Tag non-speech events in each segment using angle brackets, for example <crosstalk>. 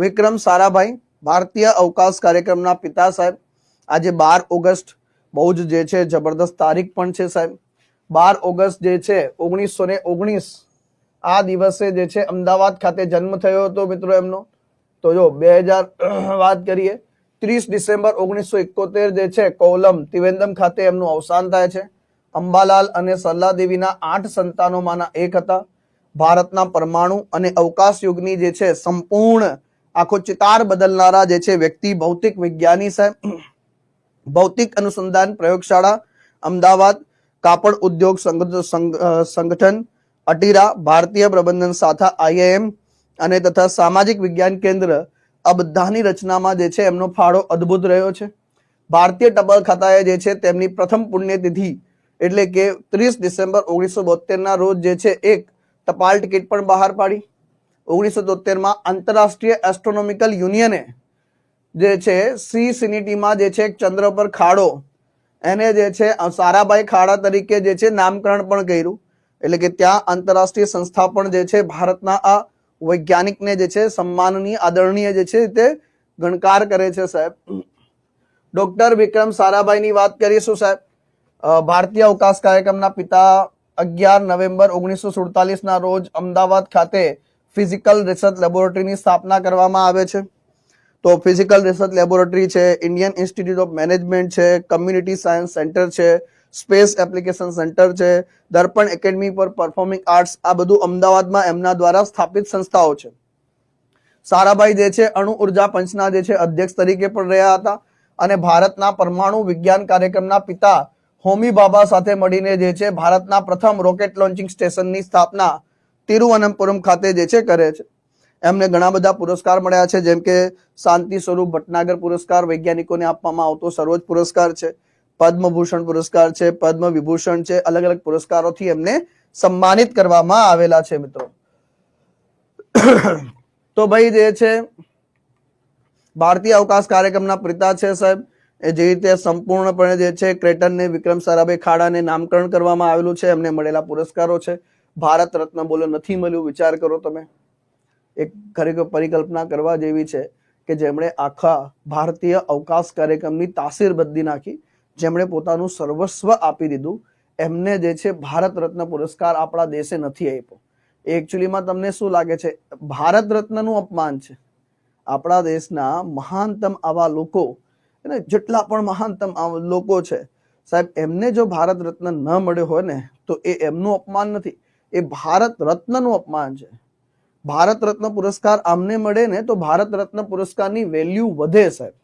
વિક્રમ સારાભાઈ, ભારતીય અવકાશ કાર્યક્રમના પિતા સાહેબ. આજે બાર ઓગસ્ટ, બહુ જ જે છે, જબરદસ્ત તારીખ પણ છે સાહેબ. બાર ઓગસ્ટ જે છે, ઓગણીસો ને ઓગણીસ, આ દિવસે જે છે, અમદાવાદ ખાતે જન્મ થયો હતો મિત્રો એમનો. તો જો બે હજાર વાત કરીએ, ત્રીસ ડિસેમ્બર ઓગણીસો એકોતેર જે છે, કોલમ ત્રિવેન્દ્રમ ખાતે એમનું અવસાન થાય છે. અંબાલાલ અને સલ્લાદેવીના આઠ સંતાનોમાંના એક હતા. ભારતના પરમાણુ અને અવકાશ યુગની જે છે, સંપૂર્ણ આખો ચિતાર બદલનારા જે છે વ્યક્તિ, ભૌતિક વિજ્ઞાની છે ભૌતિક અનુસંધાન પ્રયોગશાળા, અમદાવાદ, કાપડ ઉદ્યોગ સંગ- સંગ- સંગઠન, અટીરા, ભારતીય પ્રબંધન શાખા આઈઆઈએમ અને તથા સામાજિક વિજ્ઞાન કેન્દ્ર, આ બધાની રચનામાં જે છે એમનો ફાળો અદ્ભુત રહ્યો છે. ભારતીય ટપાલ ખાતાએ જે છે તેમની પ્રથમ પુણ્યતિથિ એટલે કે ત્રીસ ડિસેમ્બર ઓગણીસો બોતેરના રોજ જે છે એક ટપાલ ટિકિટ પણ બહાર પાડી. ઓગણીસો તોતેરમાં આંતરરાષ્ટ્રીય એસ્ટ્રોનોમિકલ યુનિયને જે છે, સી સિનિટીમાં જે છે ચંદ્ર પર ખાડો, એને જે છે સારાભાઈ ખાડા તરીકે જે છે, નામકરણ પણ કર્યું. એટલે કે ત્યાં આંતરરાષ્ટ્રીય સંસ્થા પણ જે છે, ભારતના આ વૈજ્ઞાનિકને જે છે, સન્માનની આદરણીય જે છે, તે ગણકાર કરે છે, સાહેબ. ડોક્ટર વિક્રમ સારાભાઈની વાત કરીશું સાહેબ? ભારતીય અવકાશ કાર્યક્રમના પિતા અગિયાર નવેમ્બર ઓગણીસો સુડતાલીસના રોજ અમદાવાદ ખાતે ફિઝિકલ રિસર્ચ લેબોરેટરીની સ્થાપના કરવામાં આવે છે. તો ફિઝિકલ રિસર્ચ લેબોરેટરી છે, ઇન્ડિયન ઇન્સ્ટિટ્યૂટ ઓફ મેનેજમેન્ટ છે, કમ્યુનિટી સાયન્સ સેન્ટર છે, સ્પેસ એપ્લિકેશન સેન્ટર છે, Darpan academy for performing arts, આ બધું અમદાવાદમાં એમના દ્વારા સ્થાપિત સંસ્થાઓ છે. સારાભાઈ જે છે, અણુ ઊર્જા પંચના જે છે, અધ્યક્ષ તરીકે પણ રહ્યા હતા અને ભારતના પરમાણુ વિજ્ઞાન કાર્યક્રમના પિતા હોમી બાબા સાથે મળીને જે છે, ભારતના પ્રથમ રોકેટ લોન્ચિંગ સ્ટેશનની સ્થાપના તિરુવનંતપુરમ ખાતે જે છે કરે છે. એમને ઘણા બધા પુરસ્કાર મળ્યા છે, જેમ કે શાંતિ સ્વરૂપ ભટનાગર પુરસ્કાર વૈજ્ઞાનિકોને આપવામાં આવતો સર્વોચ્ચ પુરસ્કાર છે, પદ્મભૂષણ પુરસ્કાર છે પદ્મ વિભૂષણ છે અલગ અલગ પુરસ્કારોથી એમને સન્માનિત કરવામાં આવેલા છે મિત્રો. તો ભાઈ જે છે, ભારતીય અવકાશ કાર્યક્રમના પ્રિતા છે સાહેબ. એ જે રીતે સંપૂર્ણપણે જે છે ક્રેટનને વિક્રમ સારાભાઈ ખાડાને નામકરણ કરવામાં આવેલું છે, એમને મળેલા પુરસ્કારો છે. ભારત રત્ન બોલો નથી મળ્યું, વિચાર કરો તમે. એક ખરેખર પરિકલ્પના કરવા જેવી છે કે જેમણે આખા ભારતીય અવકાશ કાર્યક્રમની તાસીર બદલી નાખી, જેમણે પોતાનું સર્વસ્વ આપી દીધું, એમને જે છે ભારત રત્ન પુરસ્કાર આપણા દેશે નથી આપ્યો. એ એકચ્યુઅલીમાં તમને શું લાગે છે? ભારત રત્નનું અપમાન છે. આપણા દેશના મહાનતમ આવા લોકો અને જેટલા પણ મહાનતમ લોકો છે, સાહેબ, એમને જો ભારત રત્ન ન મળ્યો હોય ને, તો એ એમનું અપમાન નથી. એ ભારત રત્નનું અપમાન છે. ભારત રત્ન પુરસ્કાર આમને મળે ને તો ભારત રત્ન પુરસ્કારની વેલ્યુ વધે સાહેબ.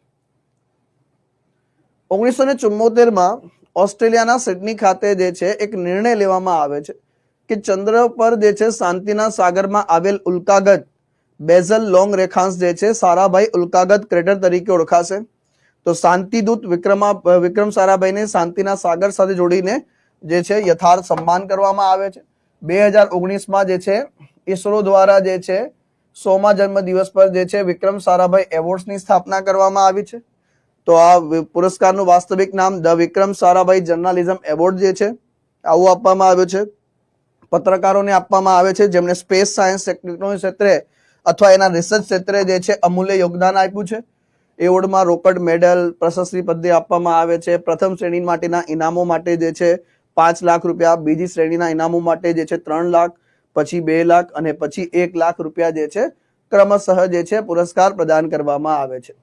ઓગણીસો ને ચુમ્મોતેરમાં ઓસ્ટ્રેલિયાના સિડની ખાતે જે છે એક નિર્ણય લેવામાં આવે છે કે ચંદ્ર પર જે છે શાંતિના સાગરમાં આવેલ ઉલ્કાગત બેઝલ લોંગ રેખાંશ જે છે સારાભાઈ ઉલ્કાગત ક્રેટર તરીકે ઓળખાશે. તો શાંતિદૂત વિક્રમા, વિક્રમ સારાભાઈને શાંતિના સાગર સાથે જોડીને જે છે યથાર્થ સન્માન કરવામાં આવે છે. બે હજાર ઓગણીસમાં જે છે ઈસરો દ્વારા જે છે, સોમા જન્મ દિવસ પર જે છે, વિક્રમ સારાભાઈ એવોર્ડ્સની સ્થાપના કરવામાં આવી છે. તો આ પુરસ્કારનું વાસ્તવિક નામ the Vikram Sarabhai journalism award જે છે, આવું આપવામાં આવ્યું છે. પત્રકારોને આપવામાં આવે છે, જેમણે સ્પેસ સાયન્સ ટેકનોલોજી ક્ષેત્રે અથવા એના રિસર્ચ ક્ષેત્રે જે છે, અમૂલ્ય યોગદાન આપ્યું છે. એવોર્ડમાં રોકડ મેડલ, પ્રશસ્તિ પદ્ધતિ આપવામાં આવે છે. પ્રથમ શ્રેણી માટેના ઇનામો માટે જે છે પાંચ લાખ રૂપિયા બીજી શ્રેણીના ઇનામો માટે જે છે ત્રણ લાખ, પછી બે લાખ અને પછી એક લાખ રૂપિયા જે છે ક્રમશઃ જે છે પુરસ્કાર પ્રદાન કરવામાં આવે છે.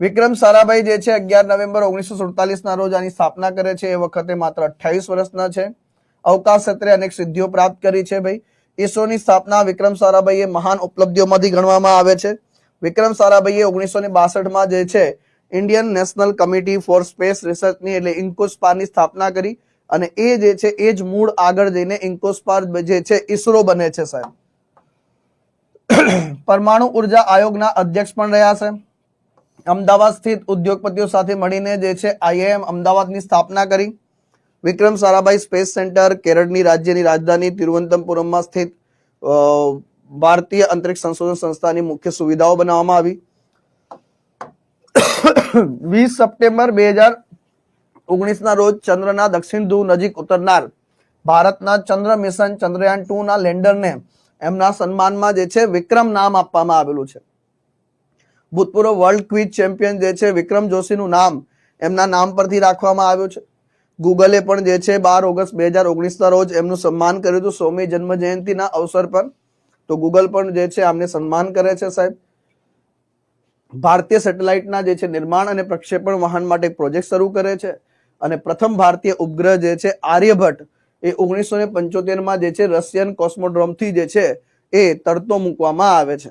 વિક્રમ સારાભાઈ જે છે અગિયાર નવેમ્બર ઓગણીસો સુડતાલીસ ના રોજ આની સ્થાપના કરે છે. એ વખતે માત્ર અઠ્યાવીસ વર્ષના છે. અવકાશ ક્ષેત્રે અનેક સિદ્ધિઓ પ્રાપ્ત કરી છે ભાઈ. ઈસરોની સ્થાપના વિક્રમ સારાભાઈએ મહાન ઉપલબ્ધિઓમાંથી ગણવામાં આવે છે. વિક્રમ સારાભાઈએ ઓગણીસો ને બાસઠમાં જે છે Indian national committee for space રિસર્ચની એટલે ઇન્કોસ્પારની સ્થાપના કરી. અને એ જે છે, એ જ મૂળ આગળ જઈને ઇન્કોસ્પાર જે છે, ઈસરો બને છે, સાહેબ. <clears throat> પરમાણુ ઊર્જા આયોગના અધ્યક્ષ પણ રહ્યા છે. અમદાવાદ સ્થિત ઉદ્યોગપતિઓ સાથે મળીને જે છે, આઈઆઈએમ અમદાવાદની સ્થાપના કરી. વિક્રમ સારાભાઈ સ્પેસ સેન્ટર, કેરળની રાજ્યની રાજધાની તિરુવનંતપુરમમાં સ્થિત ભારતીય અંતરિક્ષ સંશોધન સંસ્થાની મુખ્ય સુવિધાઓ બનાવવામાં આવી. <clears throat> વીસ સપ્ટેમ્બર બે હજાર ઓગણીસના રોજ ચંદ્રના દક્ષિણ ધ્રુવ નજીક ઉતરનાર ભારતના ચંદ્ર મિશન ચંદ્રયાન ટુ ના લેન્ડરને એમના સન્માનમાં જે છે વિક્રમ નામ આપવામાં આવેલું છે. ભૂતપૂર્વ વર્લ્ડ ક્વિઝ ચેમ્પિયન જે છે વિક્રમ જોશીનું નામ એમના નામ પરથી રાખવામાં આવ્યું છે. ગૂગલે પણ જે છે બાર ઓગસ્ટ બે હજાર ઓગણીસના રોજ એમનું સન્માન કર્યું હતું સોમી જન્મ જયંતિના અવસર પર. તો ગૂગલ પણ જે છે આમને સન્માન કરે છે સાહેબ. ભારતીય સેટેલાઇટના જે છે નિર્માણ અને પ્રક્ષેપણ વાહન માટે પ્રોજેક્ટ શરૂ કરે છે. અને પ્રથમ ભારતીય ઉપગ્રહ જે છે, આર્યભટ્ટ, એ ઓગણીસો ને પંચોતેરમાં જે છે, રશિયન કોસ્મોડ્રોમથી જે છે, એ તરતો મૂકવામાં આવે છે.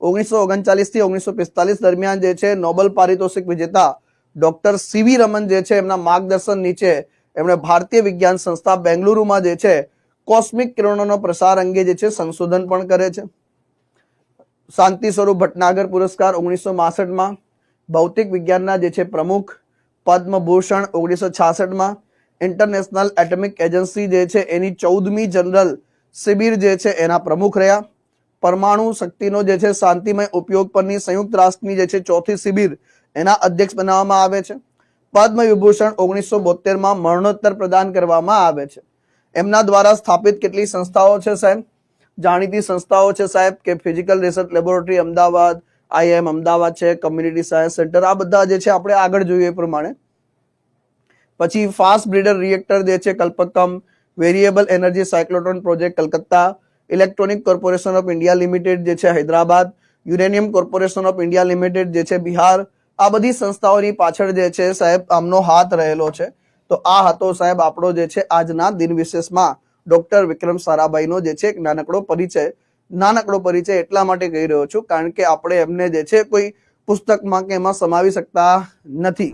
ઓગણીસો ઓગણચાલીસથી ઓગણીસો પિસ્તાલીસ દરમિયાન જે છે, નોબલ પારિતોષિક વિજેતા ડોક્ટર સીવી રમન જે છે, એમના માર્ગદર્શન નીચે એમણે ભારતીય વિજ્ઞાન સંસ્થા બેંગલુરુમાં જે છે, કોસ્મિક કિરણોનો પ્રસાર અંગે જે છે, સંશોધન પણ કરે છે. શાંતિ સ્વરૂપ ભટનાગર પુરસ્કાર ઓગણીસો માં ભૌતિક વિજ્ઞાનના જે છે, પ્રમુખ પદ્મભૂષણ ઓગણીસો છાસઠમાં ઇન્ટરનેશનલ એટમિક એજન્સી જે છે એની ચૌદમી જનરલ શિબિર જે છે એના પ્રમુખ રહ્યા. પરમાણુ શક્તિનો જે છે શાંતિમય ઉપયોગ પરની સંયુક્ત રાષ્ટ્રની જે છે ચોથી શિબિર એના અધ્યક્ષ બનાવવામાં આવે છે. પદ્મ વિભૂષણ ઓગણીસો બોતેરમાં મરણોત્તર પ્રદાન કરવામાં આવે છે. એમના દ્વારા સ્થાપિત કેટલી સંસ્થાઓ છે સાહેબ? જાણીતી સંસ્થાઓ છે સાહેબ કે physical research laboratory Ahmedabad I M Ahmedabad છે કમ્યુનિટી સાયન્સ સેન્ટર આ બધા જે છે આપણે આગળ જોઈએ એ પ્રમાણે. પછી ફાસ્ટ બ્રીડર રિએક્ટર જે છે, Kalpakkam variable energy cyclotron project Calcutta electronic corporation of India limited જે છે, Hyderabad uranium corporation of India limited જે છે, બિહાર, આ બધી સંસ્થાઓની પાછળ જે છે, સાહેબ, આમનો હાથ રહેલો છે. તો આ હતો સાહેબ આપણો જે છે, આજના દિન વિશેષમાં ડોક્ટર વિક્રમ સારાભાઈનો જે છે, એક નાનકડો પરિચય. નાનકડો પરિચય એટલા માટે કહી રહ્યો છું, કારણ કે આપણે એમને જે છે કોઈ પુસ્તકમાં કે એમાં સમાવી શકતા નથી.